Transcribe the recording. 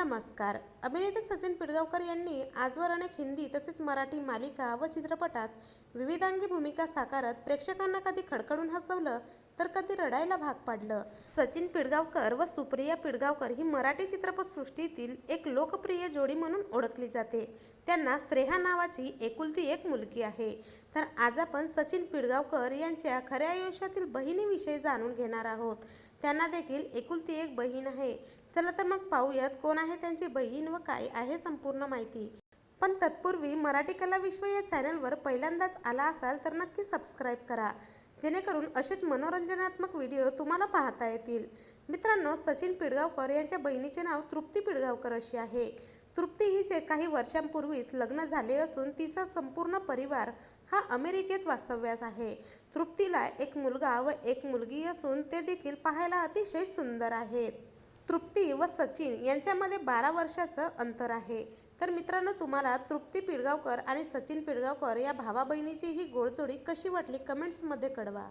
नमस्कार अभिनेते सचिन पिळगावकर यांनी आजवर अनेक हिंदी तसेच मराठी मालिका व चित्रपटात विविधांगी भूमिका साकारत प्रेक्षकांना कधी खडखडून हसवलं तर कधी रडायला भाग पाडलं. सचिन पिळगावकर व सुप्रिया पिळगावकर ही मराठी चित्रपटसृष्टीतील एक लोकप्रिय जोडी म्हणून ओळखली जाते. त्यांना स्त्रेहा नावाची एकुलती एक मुलगी आहे. तर आज आपण सचिन पिळगावकर यांच्या खऱ्या आयुष्यातील बहिणीविषयी जाणून घेणार आहोत. त्यांना देखील एकुलती एक बहीण आहे. चला तर मग पाहूयात कोण आहे त्यांची बहीण व काय आहे संपूर्ण माहिती. पण तत्पूर्वी मराठी कला विश्व या चॅनलवर पहिल्यांदाच आला असाल तर नक्की सबस्क्राईब करा. जेणेकरून असेच मनोरंजनात्मक व्हिडिओ तुम्हाला पाहता येतील. मित्रांनो सचिन पिळगावकर यांच्या बहिणीचे नाव तृप्ती पिळगावकर अशी आहे. तृप्ती हिचे काही वर्षांपूर्वीच लग्न झाले असून तिचा संपूर्ण परिवार हा अमेरिकेत वास्तव्यास आहे. तृप्तीला एक मुलगा व एक मुलगी असून ते देखील पाहायला अतिशय सुंदर आहेत. तृप्ती व सचिन यांच्यामध्ये बारा वर्षाचं अंतर आहे. तर मित्रांनो तुम्हाला तृप्ती पिळगावकर आणि सचिन पिळगावकर या भावा बहिणीची ही गोडजोडी कशी वाटली कमेंट्समध्ये कळवा.